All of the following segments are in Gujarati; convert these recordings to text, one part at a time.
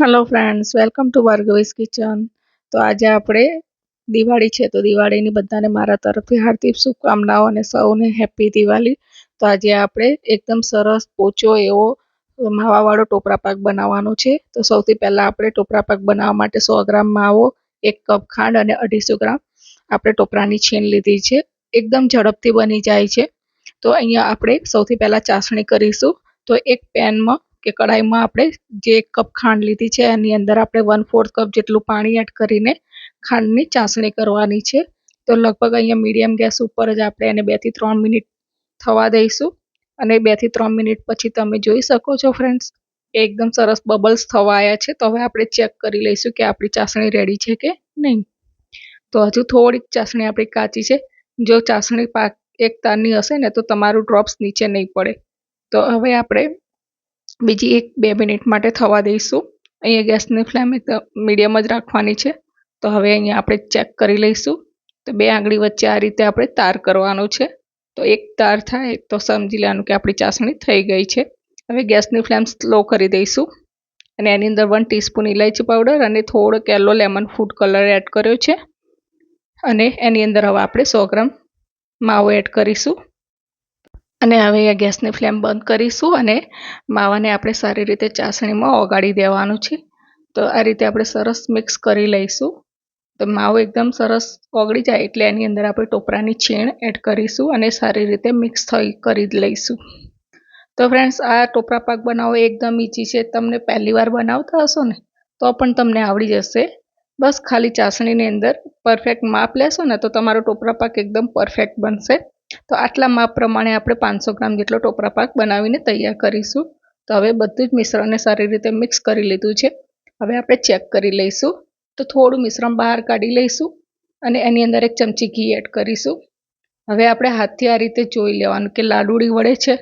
Hello friends welcome to Bhargavi's kitchen તો આજે આપણે દિવાળી છે, તો દિવાળીની બધાને મારા તરફથી હાર્દિક શુભકામનાઓ અને સૌને હેપી દિવાળી. તો આજે આપણે એકદમ સરસ પોચો એવો માવાવાળો ટોપરા પાક બનાવવાનો છે. તો સૌથી પહેલાં આપણે ટોપરા પાક બનાવવા માટે સો ગ્રામ માવો, એક કપ ખાંડ અને અઢીસો ગ્રામ આપણે ટોપરાની છીણ લીધી છે. એકદમ ઝડપથી બની જાય છે. તો અહીંયા આપણે સૌથી પહેલાં ચાસણી કરીશું. તો એક પેનમાં કે કઢાઈમાં આપણે જે એક કપ ખાંડ લીધી છે, એની અંદર આપણે વન ફોર્થ કપ જેટલું પાણી એડ કરીને ખાંડની ચાસણી કરવાની છે. તો લગભગ અહીંયા મીડિયમ ગેસ ઉપર જ આપણે એને બેથી ત્રણ મિનિટ થવા દઈશું. અને બેથી ત્રણ મિનિટ પછી તમે જોઈ શકો છો ફ્રેન્ડ્સ એકદમ સરસ બબલ્સ થવા આવ્યા છે. તો હવે આપણે ચેક કરી લઈશું કે આપણી ચાસણી રેડી છે કે નહીં. તો હજુ થોડીક ચાસણી આપણી કાચી છે. જો ચાસણી પાક એક તારની હશે ને તો તમારું ડ્રોપ્સ નીચે નહીં પડે. તો હવે આપણે બીજી એક બે મિનિટ માટે થવા દઈશું. અહીંયા ગેસની ફ્લેમ મીડિયમ જ રાખવાની છે. તો હવે અહીંયા આપણે ચેક કરી લઈશું. તો બે આંગળી વચ્ચે આ રીતે આપણે તાર કરવાનો છે. તો એક તાર થાય તો સમજી લેવાનું કે આપણી ચાસણી થઈ ગઈ છે. હવે ગેસની ફ્લેમ સ્લો કરી દઈશું. અને એની અંદર વન ટીસ્પૂન ઇલાયચી પાવડર અને થોડોક yellow lemon food colour add કર્યો છે. અને એની અંદર હવે આપણે સો ગ્રામ માવો એડ કરીશું. અને હવે આ ગેસની ફ્લેમ બંધ કરીશું અને માવાને આપણે સારી રીતે ચાસણીમાં ઓગાળી દેવાનું છે. તો આ રીતે આપણે સરસ મિક્સ કરી લઈશું. તો માવો એકદમ સરસ ઓગળી જાય એટલે એની અંદર આપણે ટોપરાની છીણ એડ કરીશું અને સારી રીતે મિક્સ થઈ કરી લઈશું. તો ફ્રેન્ડ્સ, આ ટોપરા પાક બનાવવો એકદમ ઈચી છે. તમને પહેલી વાર બનાવતા હશો ને, તો પણ તમને આવડી જશે. બસ ખાલી ચાસણીની અંદર પરફેક્ટ માપ લેશો ને તો તમારો ટોપરા પાક એકદમ પરફેક્ટ બનશે. તો આટલા માપ પ્રમાણે આપણે પાંચસો ગ્રામ જેટલો ટોપરા પાક બનાવીને તૈયાર કરીશું. તો હવે બધું જ મિશ્રણને સારી રીતે મિક્સ કરી લીધું છે. હવે આપણે ચેક કરી લઈશું. તો થોડું મિશ્રણ બહાર કાઢી લઈશું અને એની અંદર એક ચમચી ઘી એડ કરીશું. હવે આપણે હાથથી આ રીતે જોઈ લેવાનું કે લાડુડી વળે છે.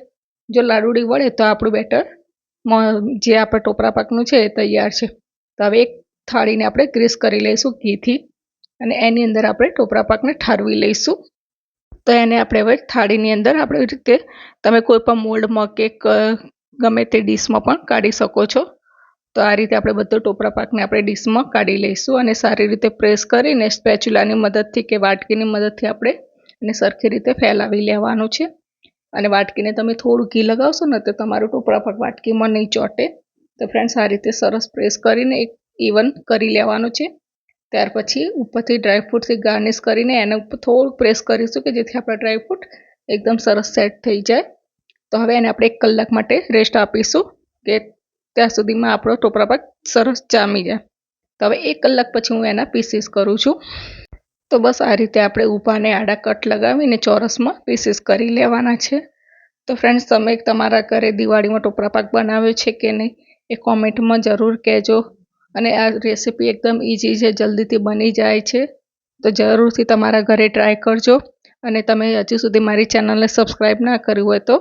જો લાડુડી વળે તો આપણું બેટર જે આપણે ટોપરા પાકનું છે એ તૈયાર છે. તો હવે એક થાળીને આપણે ગ્રીસ કરી લઈશું ઘીથી અને એની અંદર આપણે ટોપરા પાકને ઠારવી લઈશું. તો એને આપણે હવે થાળીની અંદર આપણે રીતે તમે કોઈ પણ મોલ્ડમાં કે ગમે તે ડીશમાં પણ કાઢી શકો છો. તો આ રીતે આપણે બધો ટોપરા પાકને આપણે ડીશમાં કાઢી લઈશું અને સારી રીતે પ્રેસ કરીને સ્પેચ્યુલાની મદદથી કે વાટકીની મદદથી આપણે એને સરખી રીતે ફેલાવી લેવાનું છે. અને વાટકીને તમે થોડું ઘી લગાવશો ને તો તમારું ટોપરા પાક વાટકીમાં નહીં ચોટે. તો ફ્રેન્ડ્સ આ રીતે સરસ પ્રેસ કરીને એક ઇવન કરી લેવાનું છે. ત્યાર પછી ઉપરથી ડ્રાયફ્રૂટથી ગાર્નિશ કરીને એને ઉપર થોડું પ્રેસ કરીશું કે જેથી આપણા ડ્રાયફ્રૂટ એકદમ સરસ સેટ થઈ જાય. તો હવે એને આપણે એક કલાક માટે રેસ્ટ આપીશું કે ત્યાં સુધીમાં આપણો ટોપરા પાક સરસ જામી જાય. તો હવે એક કલાક પછી હું એના પીસીસ કરું છું. તો બસ આ રીતે આપણે ઊભાને આડા કટ લગાવીને ચોરસમાં પીસીસ કરી લેવાના છે. તો ફ્રેન્ડ્સ તમે તમારા ઘરે દિવાળીમાં ટોપરા પાક બનાવ્યો છે કે નહીં એ કોમેન્ટમાં જરૂર કહેજો. અને આ રેસીપી એકદમ ઇઝી છે, જલ્દીથી બની જાય છે. તો જરૂરથી તમારા ઘરે ટ્રાય કરજો અને તમે હજુ સુધી મારી ચેનલને સબસ્ક્રાઈબ ના કર્યું હોય તો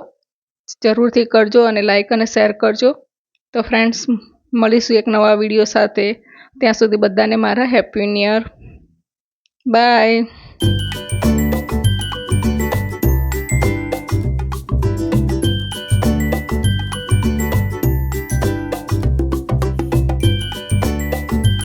જરૂરથી કરજો અને લાઇક અને શેર કરજો. તો ફ્રેન્ડ્સ મળીશું એક નવા વીડિયો સાથે. ત્યાં સુધી બધાને મારા હેપી ન્યુ યર બાય